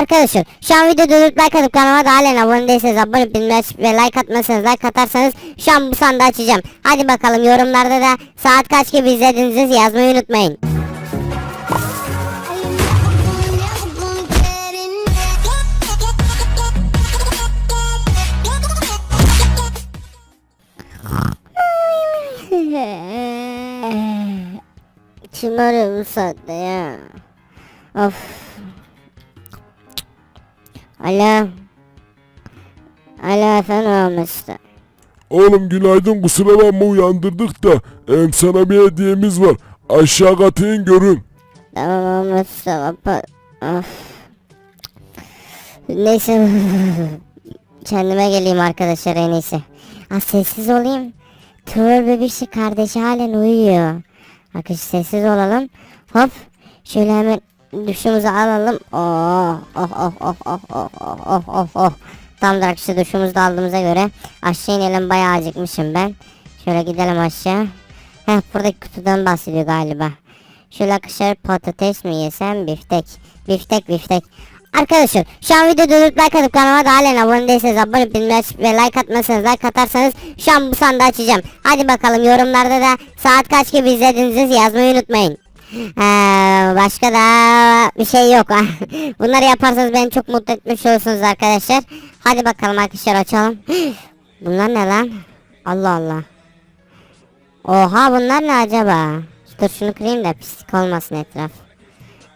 Arkadaşlar şu an videoda durup like atıp kanalıma da halen abone değilseniz abone olup ve like atmazsanız like atarsanız şu an bu sandığı açacağım. Hadi bakalım yorumlarda da saat kaç gibi izlediğinizi yazmayı unutmayın. Kim arıyor bu saatte ya? Of. Alo. Alo efendim olmuştu. Oğlum günaydın kusura bakma uyandırdık da em, sana bir hediyemiz var. Aşağı in görün. Tamam olmuştu. Baba. Of. Neyse. Kendime geleyim arkadaşlar en iyisi. Ha, sessiz olayım. Troll bebişi kardeşi halen uyuyor. Arkadaşlar sessiz olalım. Hop. Şöyle hemen duşumuzu alalım. Oh oh oh oh oh oh oh oh oh oh. Tamamdır arkadaşlar duşumuzu da aldığımıza göre aşağı inelim bayağı acıkmışım ben. Şöyle gidelim aşağı. Heh buradaki kutudan bahsediyor galiba. Şöyle arkadaşlar patates mi yesem biftek. Biftek biftek. Arkadaşlar şu an videoda durup like atıp kanalıma da halen abone değilseniz abone olup ve like atmazsanız like atarsanız şu an bu sandığı açacağım. Hadi bakalım yorumlarda da saat kaç gibi izlediğinizi yazmayı unutmayın. Başka da bir şey yok. Bunları yaparsanız beni çok mutlu etmiş olursunuz arkadaşlar. Hadi bakalım arkadaşlar açalım. Bunlar ne lan? Allah Allah. Oha bunlar ne acaba? Dur şunu kırayım da pislik olmasın etraf.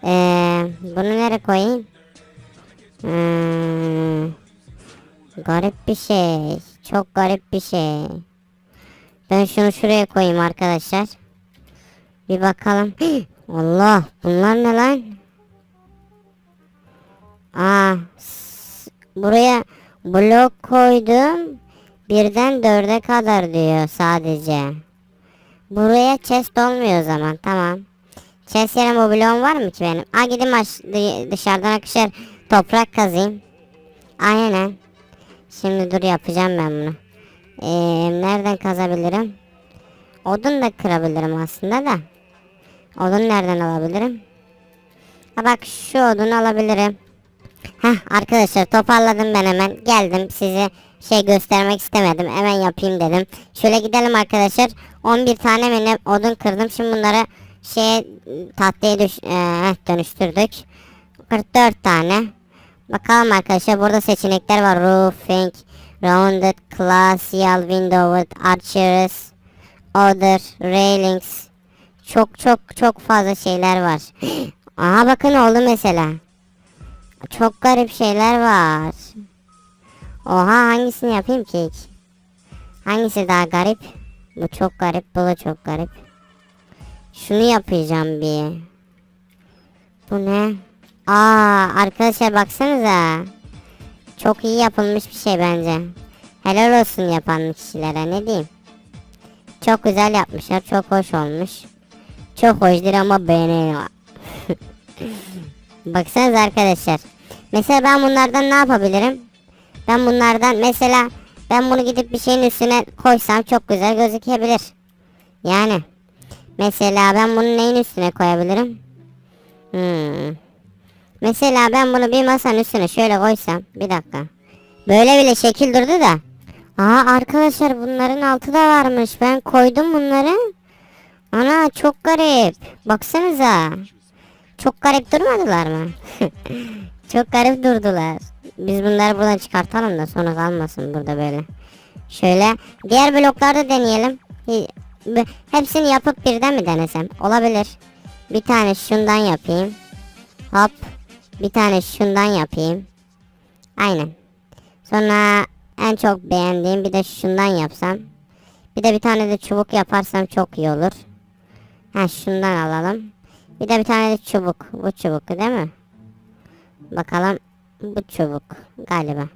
Ee, bunu nereye koyayım? Hmm, garip bir şey. Çok garip bir şey. Ben şunu şuraya koyayım arkadaşlar. Bir bakalım. Allah bunlar ne lan? Aa, buraya blok koydum. Birden dörde kadar diyor sadece. Buraya chest olmuyor o zaman tamam. Chest yerine bu bloğum var mı ki benim? Aa dı- dışarıdan akışır toprak kazayım. Aynen. Şimdi dur yapacağım ben bunu. Ee, nereden kazabilirim? Odun da kırabilirim aslında da. Odun nereden alabilirim? Ha bak şu odunu alabilirim. Heh arkadaşlar toparladım ben hemen. Geldim size şey göstermek istemedim. Hemen yapayım dedim. Şöyle gidelim arkadaşlar. 11 tane mi odun kırdım. Şimdi bunları şeye tatlıya düş, e, dönüştürdük. 44 tane. Bakalım arkadaşlar burada seçenekler var. Roofing, Rounded, Glacial, Windowed, Archers, Other, Railings. Çok çok çok fazla şeyler var. Aha bakın oldu mesela. Çok garip şeyler var. Oha hangisini yapayım ki? Hangisi daha garip? Bu çok garip, bu da çok garip. Şunu yapacağım bir. Bu ne? Aa arkadaşlar baksanıza. Çok iyi yapılmış bir şey bence. Helal olsun yapan kişilere ne diyeyim. Çok güzel yapmışlar, çok hoş olmuş. Çok hoşdur ama beğeniyor. Baksanıza arkadaşlar. Mesela ben bunlardan ne yapabilirim? Ben bunlardan mesela ben bunu gidip bir şeyin üstüne koysam çok güzel gözükebilir. Yani mesela ben bunu neyin üstüne koyabilirim? Hmm. Mesela ben bunu bir masanın üstüne şöyle koysam bir dakika. Böyle bile şekil durdu da. Aa arkadaşlar bunların altı da varmış. Ben koydum bunları. Ana çok garip. Baksanıza. Çok garip durmadılar mı? çok garip durdular. Biz bunları buradan çıkartalım da sonra kalmasın burada böyle. Şöyle diğer bloklarda deneyelim. Hepsini yapıp birden mi denesem? Olabilir. Bir tane şundan yapayım. Hop. Bir tane şundan yapayım. Aynen. Sonra en çok beğendiğim bir de şundan yapsam. Bir de bir tane de çubuk yaparsam çok iyi olur. Ha şundan alalım. Bir de bir tane de çubuk. Bu çubuk değil mi? Bakalım. Bu çubuk galiba.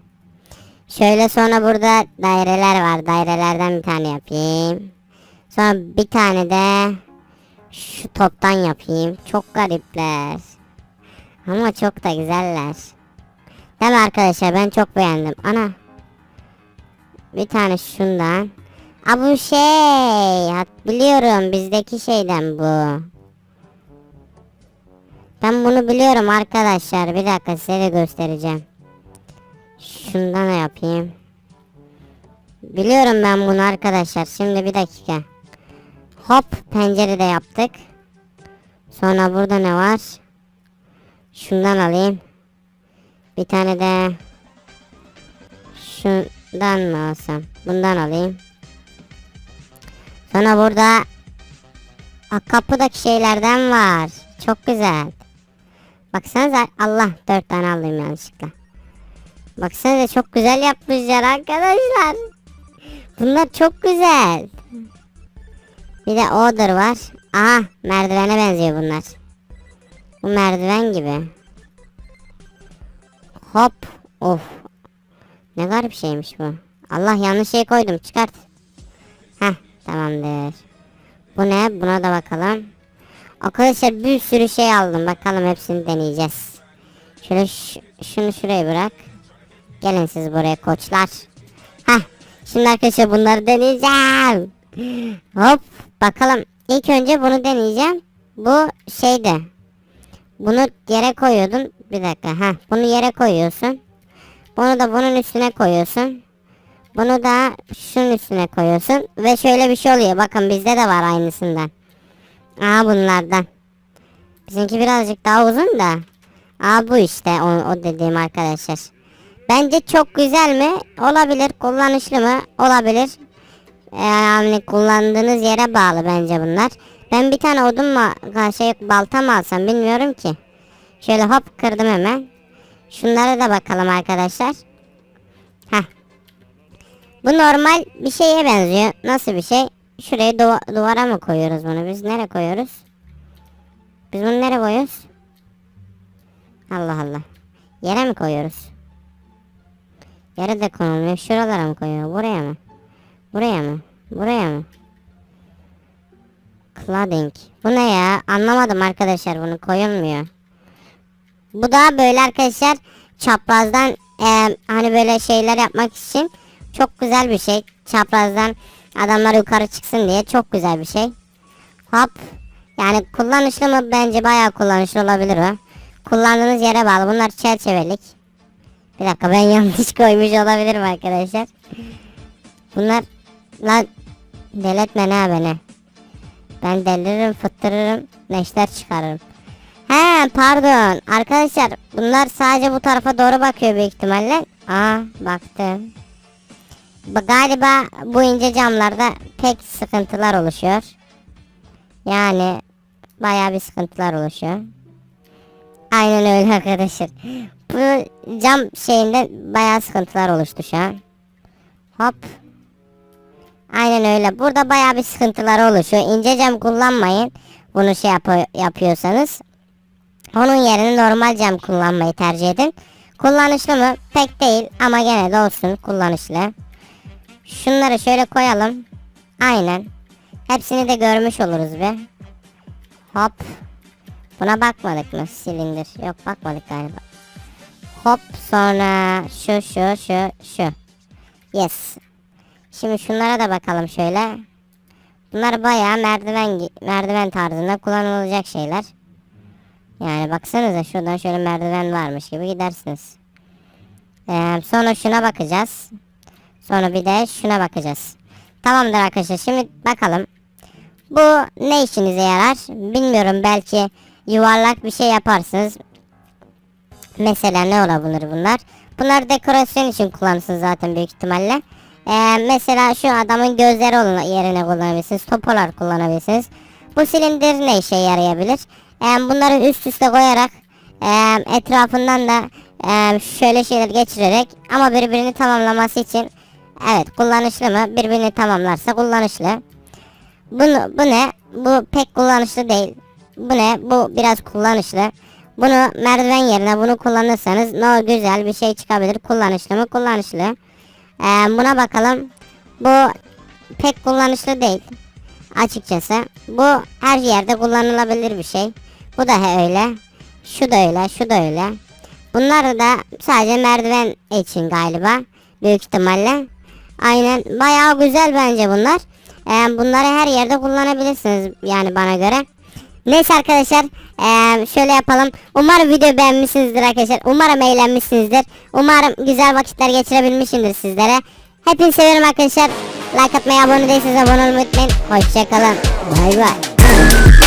Şöyle sonra burada daireler var. Dairelerden bir tane yapayım. Sonra bir tane de şu toptan yapayım. Çok garipler. Ama çok da güzeller. Değil mi arkadaşlar? Ben çok beğendim. Ana. Bir tane şundan. Aa bu şey. Biliyorum bizdeki şeyden bu. Ben bunu biliyorum arkadaşlar. Bir dakika size de göstereceğim. Şundan yapayım. Biliyorum ben bunu arkadaşlar. Şimdi bir dakika. Hop pencerede yaptık. Sonra burada ne var? Şundan alayım. Bir tane de şundan mı alsam? Bundan alayım. Sonra burada kapıdaki şeylerden var. Çok güzel. Baksanıza Allah dört tane aldım yanlışlıkla. Baksanıza çok güzel yapmışlar arkadaşlar. Bunlar çok güzel. Bir de order var. Aha merdivene benziyor bunlar. Bu merdiven gibi. Hop. Of. Ne garip şeymiş bu. Allah yanlış şey koydum. Çıkart. Heh tamamdır. Bu ne? Buna da bakalım. Arkadaşlar bir sürü şey aldım. Bakalım hepsini deneyeceğiz. Şöyle şunu şuraya bırak. Gelin siz buraya koçlar. Heh. Şimdi arkadaşlar bunları deneyeceğim. Hop. Bakalım. İlk önce bunu deneyeceğim. Bu şeydi. Bunu yere koyuyordun. Bir dakika. Ha, bunu yere koyuyorsun. Bunu da bunun üstüne koyuyorsun. Bunu da şunun üstüne koyuyorsun. Ve şöyle bir şey oluyor. Bakın bizde de var aynısından. Aa bunlardan. Bizimki birazcık daha uzun da. Aa bu işte o, o dediğim arkadaşlar. Bence çok güzel mi? Olabilir. Kullanışlı mı? Olabilir. Ee, Yani kullandığınız yere bağlı bence bunlar. Ben bir tane odun mu, şey balta mı alsam bilmiyorum ki. Şöyle hop kırdım hemen. Şunlara da bakalım arkadaşlar. Heh. Bu normal bir şeye benziyor. Nasıl bir şey? Şuraya duva- duvara mı koyuyoruz bunu? Biz nereye koyuyoruz? Biz bunu nereye koyuyoruz? Allah Allah. Yere mi koyuyoruz? Yere de konulmuyor. Şuralara mı koyuyor? Buraya mı? Buraya mı? Buraya mı? Cladding. Bu ne ya? Anlamadım arkadaşlar bunu koyulmuyor. Bu da böyle arkadaşlar çaprazdan e, hani böyle şeyler yapmak için çok güzel bir şey. Çaprazdan adamlar yukarı çıksın diye çok güzel bir şey. Hop. Yani kullanışlı mı? Bence bayağı kullanışlı olabilir o. Kullandığınız yere bağlı. Bunlar çerçevelik. Bir dakika ben yanlış koymuş olabilirim arkadaşlar. Bunlar lan deletme ne beni. Ben deliririm fıttırırım neşter çıkarırım. He pardon arkadaşlar bunlar sadece bu tarafa doğru bakıyor büyük ihtimalle. Aa baktım. Galiba bu ince camlarda pek sıkıntılar oluşuyor. Yani bayağı bir sıkıntılar oluşuyor. Aynen öyle arkadaşlar. Bu cam şeyinde bayağı sıkıntılar oluştu şu an. Hop. Aynen öyle. Burada bayağı bir sıkıntılar oluşuyor. İnce cam kullanmayın. Bunu şey yap- yapıyorsanız. Onun yerine normal cam kullanmayı tercih edin. Kullanışlı mı? Pek değil ama gene de olsun kullanışlı. Şunları şöyle koyalım. Aynen. Hepsini de görmüş oluruz be. Hop. Buna bakmadık mı? Silindir. Yok bakmadık galiba. Hop sonra şu şu şu şu. Yes. Şimdi şunlara da bakalım şöyle. Bunlar bayağı merdiven merdiven tarzında kullanılacak şeyler. Yani baksanıza şuradan şöyle merdiven varmış gibi gidersiniz. Ee, sonra şuna bakacağız. Sonra bir de şuna bakacağız. Tamamdır arkadaşlar. Şimdi bakalım. Bu ne işinize yarar? Bilmiyorum belki yuvarlak bir şey yaparsınız. Mesela ne olabilir bunlar? Bunlar dekorasyon için kullanırsınız zaten büyük ihtimalle. Ee, mesela şu adamın gözleri yerine kullanabilirsiniz. Topolar kullanabilirsiniz. Bu silindir ne işe yarayabilir? Ee, bunları üst üste koyarak e, etrafından da e, şöyle şeyler geçirerek ama birbirini tamamlaması için evet kullanışlı mı? Birbirini tamamlarsa kullanışlı. Bunu, bu ne? Bu pek kullanışlı değil. Bu ne? Bu biraz kullanışlı. Bunu merdiven yerine bunu kullanırsanız ne güzel bir şey çıkabilir. Kullanışlı mı? Kullanışlı. Ee, buna bakalım. Bu pek kullanışlı değil. Açıkçası. Bu her yerde kullanılabilir bir şey. Bu da öyle. Şu da öyle. Şu da öyle. Bunlar da sadece merdiven için galiba. Büyük ihtimalle. Aynen. Bayağı güzel bence bunlar. Ee, bunları her yerde kullanabilirsiniz yani bana göre. Neyse arkadaşlar eee, şöyle yapalım. Umarım videoyu beğenmişsinizdir arkadaşlar. Umarım eğlenmişsinizdir. Umarım güzel vakitler geçirebilmişimdir sizlere. Hepinizi seviyorum arkadaşlar. Like atmayı, abone değilseniz abone olmayı unutmayın. Hoşçakalın. Bay bay.